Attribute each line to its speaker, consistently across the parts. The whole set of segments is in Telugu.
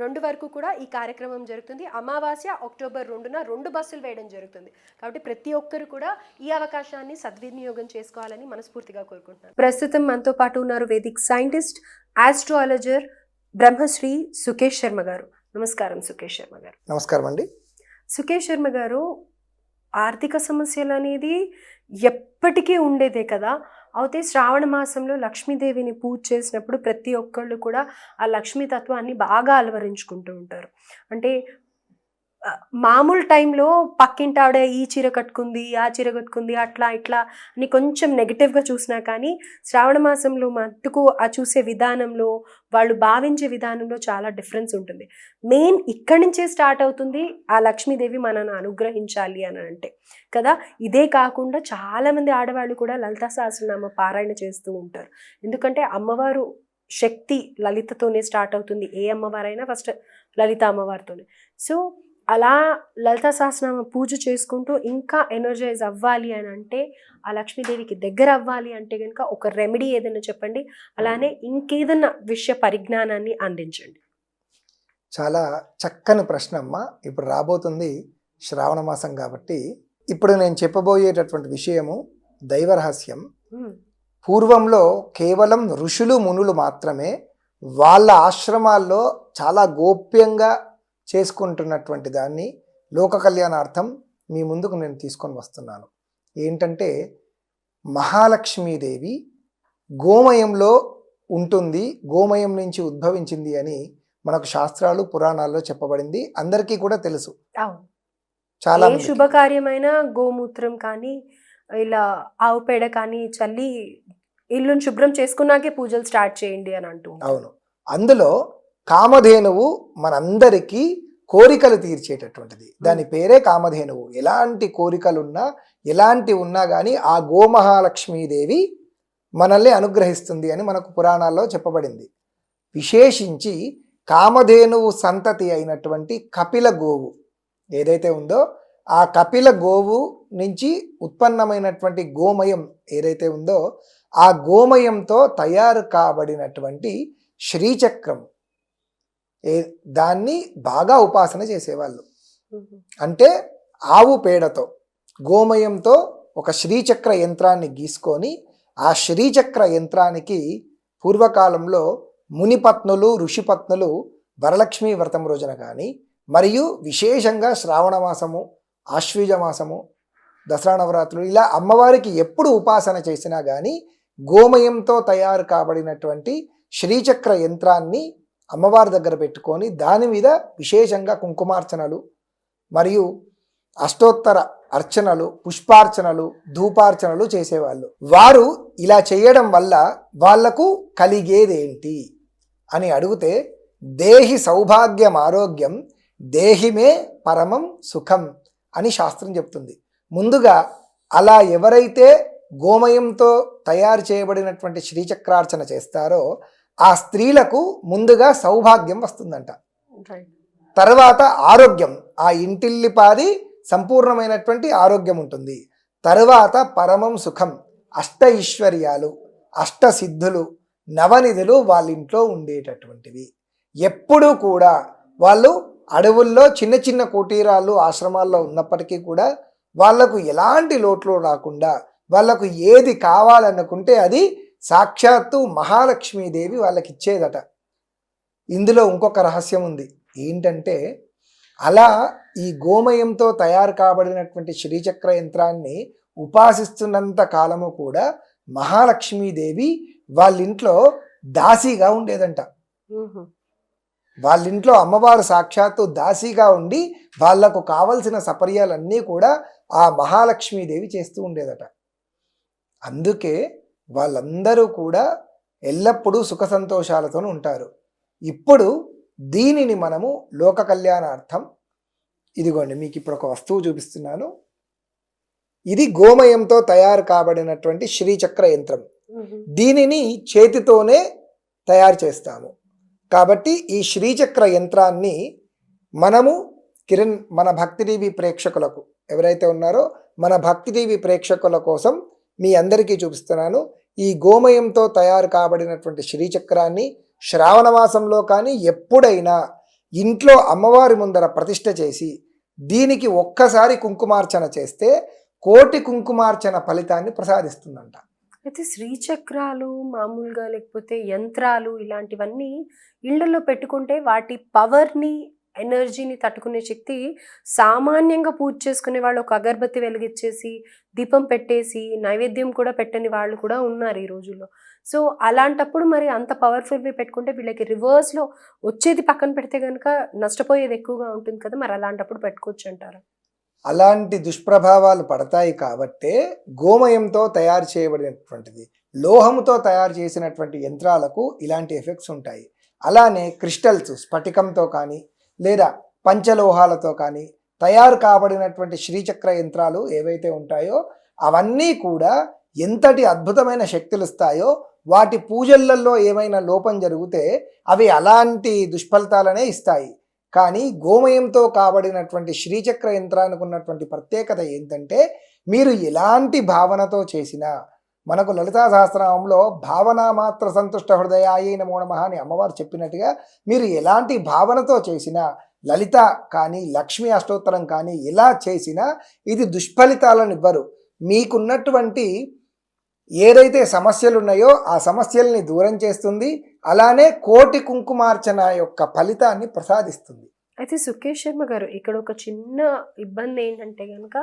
Speaker 1: రెండు వరకు కూడా ఈ కార్యక్రమం జరుగుతుంది. అమావాస్య అక్టోబర్ రెండున రెండు బస్సులు వేయడం జరుగుతుంది. కాబట్టి ప్రతి ఒక్కరు కూడా ఈ అవకాశాన్ని సద్వినియోగం చేసుకోవాలని మనస్ఫూర్తిగా కోరుకుంటున్నాను. ప్రస్తుతం మనతో పాటు ఉన్నారు Vedic scientist astrologer Brahmashri Sukesh Sharma గారు. నమస్కారం సుకేష్ శర్మ గారు.
Speaker 2: నమస్కారం అండి.
Speaker 1: సుకేష్ శర్మ గారు ఆర్థిక సమస్యలు అనేది ఎప్పటికీ ఉండేదే కదా. అయితే శ్రావణ మాసంలో లక్ష్మీదేవిని పూజ చేసినప్పుడు ప్రతి ఒక్కళ్ళు కూడా ఆ లక్ష్మీ తత్వాన్ని బాగా అలవరించుకుంటూ ఉంటారు. అంటే మామూలు టైంలో పక్కింటి ఆవిడ ఈ చీర కట్టుకుంది ఆ చీర కట్టుకుంది అట్లా ఇట్లా అని కొంచెం నెగిటివ్గా చూసినా కానీ శ్రావణ మాసంలో మట్టుకు ఆ చూసే విధానంలో వాళ్ళు భావించే విధానంలో చాలా డిఫరెన్స్ ఉంటుంది. మెయిన్ ఇక్కడి నుంచే స్టార్ట్ అవుతుంది ఆ లక్ష్మీదేవి మనను అనుగ్రహించాలి అని అంటే. కదా? ఇదే కాకుండా చాలామంది ఆడవాళ్ళు కూడా లలితా సహస్రనామ పారాయణ చేస్తూ ఉంటారు. ఎందుకంటే అమ్మవారు శక్తి లలితతోనే స్టార్ట్ అవుతుంది. ఏ అమ్మవారైనా ఫస్ట్ లలిత అమ్మవారితోనే. సో అలా లలితా సహస్రనామ పూజ చేసుకుంటూ ఇంకా ఎనర్జైజ్ అవ్వాలి అని అంటే ఆ లక్ష్మీదేవికి దగ్గర అవ్వాలి అంటే కనుక ఒక రెమెడీ ఏదైనా చెప్పండి. అలానే ఇంకేదన్నా విషయ పరిజ్ఞానాన్ని అందించండి.
Speaker 2: చాలా చక్కని ప్రశ్న అమ్మ. ఇప్పుడు రాబోతుంది శ్రావణ మాసం కాబట్టి ఇప్పుడు నేను చెప్పబోయేటటువంటి విషయము దైవ రహస్యం.
Speaker 1: ఉమ్,
Speaker 2: పూర్వంలో కేవలం ఋషులు మునులు మాత్రమే వాళ్ళ ఆశ్రమాల్లో చాలా గోప్యంగా చేసుకుంటున్నటువంటి దాన్ని లోక కళ్యాణార్థం మీ ముందుకు నేను తీసుకొని వస్తున్నాను. ఏంటంటే మహాలక్ష్మీదేవి గోమయంలో ఉంటుంది గోమయం నుంచి ఉద్భవించింది అని మనకు శాస్త్రాలు పురాణాల్లో చెప్పబడింది. అందరికీ కూడా తెలుసు. చాలా.
Speaker 1: శుభకార్యమైన గోమూత్రం కానీ ఇలా ఆవు పేడ కానీ చల్లి ఇల్లుని శుభ్రం చేసుకున్నాకే పూజలు స్టార్ట్ చేయండి అని అంటూ.
Speaker 2: అవును. అందులో కామధేనువు మనందరికీ కోరికలు తీర్చేటటువంటిది. దాని పేరే కామధేనువు. ఎలాంటి కోరికలున్నా ఎలాంటి ఉన్నా కానీ ఆ గోమహాలక్ష్మీదేవి మనల్ని అనుగ్రహిస్తుంది అని మనకు పురాణాల్లో చెప్పబడింది. విశేషించి కామధేనువు సంతతి అయినటువంటి కపిల గోవు ఏదైతే ఉందో ఆ కపిల గోవు నుంచి ఉత్పన్నమైనటువంటి గోమయం ఏదైతే ఉందో ఆ గోమయంతో తయారు కాబడినటువంటి శ్రీచక్రం. ఏ దాన్ని బాగా ఉపాసన చేసేవాళ్ళు. అంటే ఆవు పేడతో గోమయంతో ఒక శ్రీచక్ర యంత్రాన్ని గీసుకొని ఆ శ్రీచక్ర యంత్రానికి పూర్వకాలంలో మునిపత్నులు ఋషిపత్నులు వరలక్ష్మి వ్రతం రోజున కానీ మరియు విశేషంగా శ్రావణ మాసము ఆశ్వీజ మాసము దసరా నవరాత్రులు ఇలా అమ్మవారికి ఎప్పుడు ఉపాసన చేసినా కానీ గోమయంతో తయారు కాబడినటువంటి శ్రీచక్ర యంత్రాన్ని అమ్మవారి దగ్గర పెట్టుకొని దాని మీద విశేషంగా కుంకుమార్చనలు మరియు అష్టోత్తర అర్చనలు పుష్పార్చనలు ధూపార్చనలు చేసేవాళ్ళు. వారు ఇలా చేయడం వల్ల వాళ్ళకు కలిగేదేంటి అని అడిగితే దేహి సౌభాగ్యం ఆరోగ్యం దేహిమే పరమం సుఖం అని శాస్త్రం చెప్తుంది. ముందుగా అలా ఎవరైతే గోమయంతో తయారు చేయబడినటువంటి శ్రీచక్రార్చన చేస్తారో ఆ స్త్రీలకు ముందుగా సౌభాగ్యం వస్తుందంట. తర్వాత ఆరోగ్యం. ఆ ఇంటిల్లిపాది సంపూర్ణమైనటువంటి ఆరోగ్యం ఉంటుంది. తరువాత పరమం సుఖం. అష్ట ఐశ్వర్యాలు అష్ట సిద్ధులు నవనిధులు వాళ్ళ ఇంట్లో ఉండేటటువంటివి. ఎప్పుడూ కూడా వాళ్ళు అడవుల్లో చిన్న చిన్న కుటీరాలు ఆశ్రమాల్లో ఉన్నప్పటికీ కూడా వాళ్ళకు ఎలాంటి లోట్లు రాకుండా వాళ్ళకు ఏది కావాలనుకుంటే అది సాక్షాత్తు మహాలక్ష్మీదేవి వాళ్ళకి ఇచ్చేదట ఇందులో ఇంకొక రహస్యం ఉంది. ఏంటంటే అలా ఈ గోమయంతో తయారు కాబడినటువంటి శ్రీచక్ర యంత్రాన్ని ఉపాసిస్తున్నంత కాలము కూడా మహాలక్ష్మీదేవి వాళ్ళ ఇంట్లో దాసీగా ఉండేదంట.
Speaker 1: మ్మ్.
Speaker 2: వాళ్ళ ఇంట్లో అమ్మవారు సాక్షాత్తు దాసీగా ఉండి వాళ్ళకు కావలసిన సపర్యాలన్నీ కూడా ఆ మహాలక్ష్మీదేవి చేస్తూ ఉండేదట. అందుకే వాళ్ళందరూ కూడా ఎల్లప్పుడూ సుఖ సంతోషాలతో ఉంటారు. ఇప్పుడు దీనిని మనము లోక కళ్యాణార్థం ఇదిగోండి మీకు ఇప్పుడు ఒక వస్తువు చూపిస్తున్నాను. ఇది గోమయంతో తయారు కాబడినటువంటి శ్రీచక్ర యంత్రం. దీనిని చేతితోనే తయారు చేస్తాము. కాబట్టి ఈ శ్రీచక్ర యంత్రాన్ని మనము కిరణ్ మన భక్తి టీవీ ప్రేక్షకులకు ఎవరైతే ఉన్నారో మన భక్తి టీవీ ప్రేక్షకుల కోసం మీ అందరికీ చూపిస్తున్నాను. ఈ గోమయంతో తయారు కాబడినటువంటి శ్రీచక్రాన్ని శ్రావణ మాసంలో కానీ ఎప్పుడైనా ఇంట్లో అమ్మవారి ముందర ప్రతిష్ట చేసి దీనికి ఒక్కసారి కుంకుమార్చన చేస్తే కోటి కుంకుమార్చన ఫలితాన్ని ప్రసాదిస్తుందంట.
Speaker 1: అయితే శ్రీచక్రాలు మామూలుగా లేకపోతే యంత్రాలు ఇలాంటివన్నీ ఇళ్ళలో పెట్టుకుంటే వాటి పవర్ని ఎనర్జీని తట్టుకునే శక్తి సామాన్యంగా పూజ చేసుకునే వాళ్ళు ఒక అగరబత్తి వెలిగించేసి దీపం పెట్టేసి నైవేద్యం కూడా పెట్టని వాళ్ళు కూడా ఉన్నారు ఈ రోజుల్లో. సో అలాంటప్పుడు మరి అంత పవర్ఫుల్వి పెట్టుకుంటే వీళ్ళకి రివర్స్లో వచ్చేది పక్కన పెడితే కనుక నష్టపోయేది ఎక్కువగా ఉంటుంది కదా మరి అలాంటప్పుడు పెట్టుకోవచ్చు అంటారు?
Speaker 2: అలాంటి దుష్ప్రభావాలు పడతాయి కాబట్టే గోమయంతో తయారు చేయబడినటువంటిది లోహముతో తయారు చేసినటువంటి యంత్రాలకు ఇలాంటి ఎఫెక్ట్స్ ఉంటాయి. అలానే క్రిస్టల్స్ స్ఫటికంతో కానీ లేదా పంచలోహాలతో కానీ తయారు కాబడినటువంటి శ్రీచక్ర యంత్రాలు ఏవైతే ఉంటాయో అవన్నీ కూడా ఎంతటి అద్భుతమైన శక్తులు ఇస్తాయో వాటి పూజలలో ఏమైనా లోపం జరిగితే అవి అలాంటి దుష్ఫలితాలనే ఇస్తాయి. కానీ గోమయంతో కాబడినటువంటి శ్రీచక్ర యంత్రానికి ఉన్నటువంటి ప్రత్యేకత ఏంటంటే మీరు ఎలాంటి భావనతో చేసినా మనకు లలితా సహస్రనామంలో భావన మాత్ర సంతుష్ట హృదయాయ నమో నమ అని అమ్మవారు చెప్పినట్టుగా మీరు ఎలాంటి భావనతో చేసినా లలిత కానీ లక్ష్మీ అష్టోత్తరం కానీ ఎలా చేసినా ఇది దుష్ఫలితాలను ఇవ్వరు. మీకున్నటువంటి ఏదైతే సమస్యలు ఉన్నాయో ఆ సమస్యల్ని దూరం చేస్తుంది అలానే కోటి కుంకుమార్చన యొక్క ఫలితాన్ని ప్రసాదిస్తుంది.
Speaker 1: అయితే సుఖేష్ శర్మ గారు ఇక్కడ ఒక చిన్న ఇబ్బంది ఏంటంటే కనుక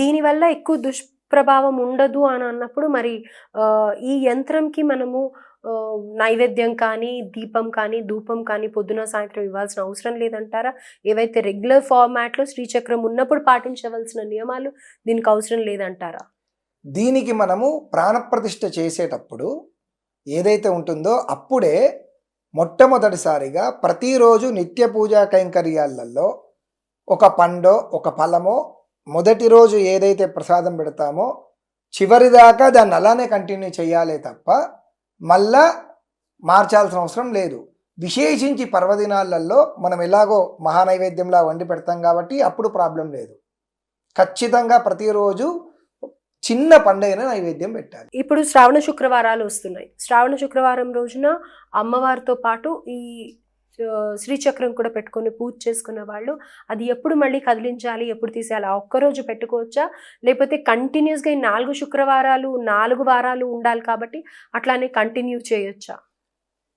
Speaker 1: దీనివల్ల ఎక్కువ దుష్ ప్రభావం ఉండదు అని అన్నప్పుడు మరి ఈ యంత్రంకి మనము నైవేద్యం కానీ దీపం కానీ ధూపం కానీ పొద్దున సాయంత్రం ఇవ్వాల్సిన అవసరం లేదంటారా? ఏవైతే రెగ్యులర్ ఫార్మాట్లో శ్రీచక్రం ఉన్నప్పుడు పాటించవలసిన నియమాలు దీనికి అవసరం లేదంటారా?
Speaker 2: దీనికి మనము ప్రాణప్రతిష్ఠ చేసేటప్పుడు ఏదైతే ఉంటుందో అప్పుడే మొట్టమొదటిసారిగా ప్రతిరోజు నిత్య పూజా కైంకర్యాలలో ఒక పండో ఒక ఫలమో మొదటి రోజు ఏదైతే ప్రసాదం పెడతామో చివరిదాకా దాన్ని అలానే కంటిన్యూ చేయాలే తప్ప మళ్ళా మార్చాల్సిన అవసరం లేదు. విశేషించి పర్వదినాలలో మనం ఎలాగో మహానైవేద్యంలా వండి పెడతాం కాబట్టి అప్పుడు ప్రాబ్లం లేదు. ఖచ్చితంగా ప్రతిరోజు చిన్న పండైన నైవేద్యం పెట్టాలి.
Speaker 1: ఇప్పుడు శ్రావణ శుక్రవారాలు వస్తున్నాయి. శ్రావణ శుక్రవారం రోజున అమ్మవారితో పాటు ఈ శ్రీచక్రం కూడా పెట్టుకొని పూజ చేసుకున్న వాళ్ళు అది ఎప్పుడు మళ్ళీ కదిలించాలి ఎప్పుడు తీసేయాలి ఆ ఒక్కరోజు పెట్టుకోవచ్చా? లేకపోతే కంటిన్యూస్గా ఈ నాలుగు శుక్రవారాలు నాలుగు వారాలు ఉండాలి కాబట్టి అట్లానే కంటిన్యూ చేయొచ్చా?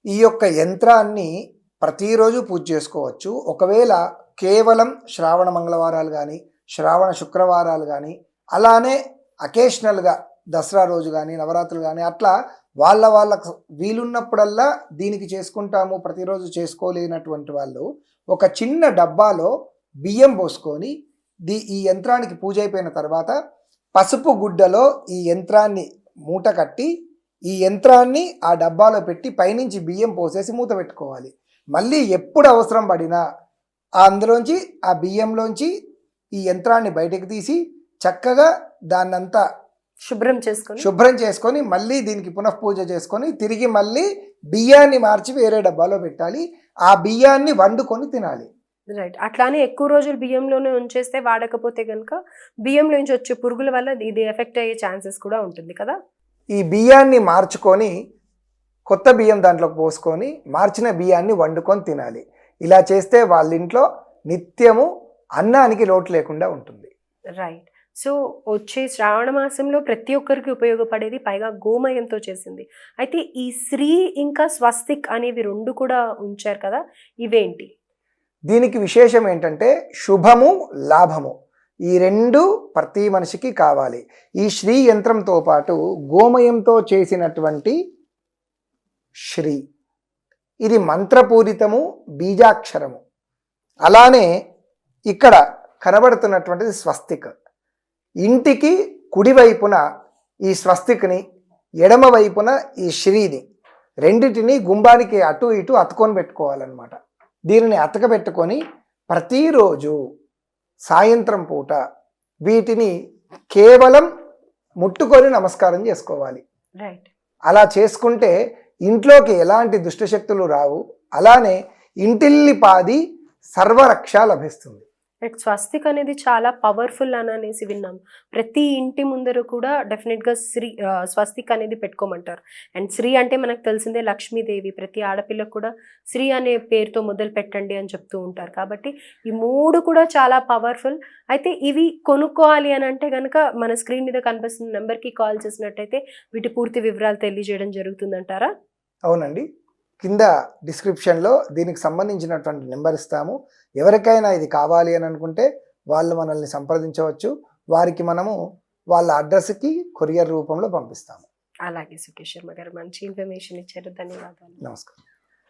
Speaker 2: ఈ యొక్క యంత్రాన్ని ప్రతిరోజు పూజ చేసుకోవచ్చు. ఒకవేళ కేవలం శ్రావణ మంగళవారాలు కానీ శ్రావణ శుక్రవారాలు కానీ అలానే అకేషనల్గా దసరా రోజు కానీ నవరాత్రులు కానీ అట్లా వాళ్ళ వాళ్ళకు వీలున్నప్పుడల్లా దీనికి చేసుకుంటాము ప్రతిరోజు చేసుకోలేనటువంటి వాళ్ళు ఒక చిన్న డబ్బాలో బియ్యం పోసుకొని దీ ఈ యంత్రానికి పూజ అయిపోయిన తర్వాత పసుపు గుడ్డలో ఈ యంత్రాన్ని మూట కట్టి ఈ యంత్రాన్ని ఆ డబ్బాలో పెట్టి పైనుంచి బియ్యం పోసేసి మూత పెట్టుకోవాలి. మళ్ళీ ఎప్పుడు అవసరం పడినా అందులోంచి ఆ బియ్యంలోంచి ఈ యంత్రాన్ని బయటకు తీసి చక్కగా దాన్నంతా
Speaker 1: శుభ్రం చేసుకొని?
Speaker 2: శుభ్రం చేసుకొని మళ్ళీ దీనికి పునఃపూజ చేసుకొని తిరిగి మళ్ళీ బియ్యాన్ని మార్చి వేరే డబ్బాలో పెట్టాలి. ఆ బియ్యాన్ని వండుకొని తినాలి.
Speaker 1: రైట్ అట్లానే ఎక్కువ రోజులు బియ్యంలోనే ఉంచేస్తే వాడకపోతే కనుక బియ్యంలో నుంచి వచ్చే పురుగుల వల్ల ఇది ఎఫెక్ట్ అయ్యే ఛాన్సెస్ కూడా ఉంటుంది కదా?
Speaker 2: ఈ బియ్యాన్ని మార్చుకొని కొత్త బియ్యం దాంట్లోకి పోసుకొని మార్చిన బియ్యాన్ని వండుకొని తినాలి. ఇలా చేస్తే వాళ్ళ ఇంట్లో నిత్యము అన్నానికి లోటు లేకుండా ఉంటుంది.
Speaker 1: రైట్ సో వచ్చే శ్రావణ మాసంలో ప్రతి ఒక్కరికి ఉపయోగపడేది పైగా గోమయంతో చేసింది. అయితే ఈ శ్రీ ఇంకా స్వస్తిక్ అనేవి రెండు కూడా ఉంచారు కదా ఇవేంటి?
Speaker 2: దీనికి విశేషం ఏంటంటే శుభము లాభము ఈ రెండు ప్రతి మనిషికి కావాలి. ఈ శ్రీ యంత్రంతో పాటు గోమయంతో చేసినటువంటి శ్రీ. ఇది మంత్రపూరితము బీజాక్షరము. అలానే ఇక్కడ కనబడుతున్నటువంటిది స్వస్తిక్. ఇంటికి కుడివైపున ఈ స్వస్తిక్ని ఎడమ వైపున ఈ శ్రీని. రెండిటిని గుంబానికి అటు ఇటు అతుకొని పెట్టుకోవాలన్నమాట. దీనిని అతకబెట్టుకొని ప్రతిరోజు సాయంత్రం పూట వీటిని కేవలం ముట్టుకొని నమస్కారం చేసుకోవాలి. అలా చేసుకుంటే ఇంట్లోకి ఎలాంటి దుష్టశక్తులు రావు. అలానే ఇంటిల్లి పాది సర్వరక్ష లభిస్తుంది.
Speaker 1: లైక్ స్వస్తిక్ అనేది చాలా పవర్ఫుల్ అని అనేసి విన్నాం. ప్రతి ఇంటి ముందర కూడా డెఫినెట్గా శ్రీ స్వస్తిక్ అనేది పెట్టుకోమంటారు. అండ్ శ్రీ అంటే మనకు తెలిసిందే లక్ష్మీదేవి. ప్రతి ఆడపిల్లకు కూడా శ్రీ అనే పేరుతో మొదలు పెట్టండి అని చెప్తూ ఉంటారు. కాబట్టి ఈ మూడు కూడా చాలా పవర్ఫుల్ అయితే ఇవి కొనుక్కోవాలి అని అంటే కనుక మన స్క్రీన్ మీద కనిపిస్తున్న నెంబర్కి కాల్ చేసినట్టయితే వీటి పూర్తి వివరాలు తెలియజేయడం జరుగుతుందంటారా?
Speaker 2: అవునండి. కింద డిస్క్రిప్షన్లో దీనికి సంబంధించినటువంటి నెంబర్ ఇస్తాము. ఎవరికైనా ఇది కావాలి అని అనుకుంటే వాళ్ళు మనల్ని సంప్రదించవచ్చు. వారికి మనము వాళ్ళ అడ్రస్కి కొరియర్ రూపంలో పంపిస్తాము.
Speaker 1: అలాగే సుఖేష్ శర్మ గారు మంచి ఇన్ఫర్మేషన్ ఇచ్చారు. ధన్యవాదాలు.
Speaker 2: నమస్కారం.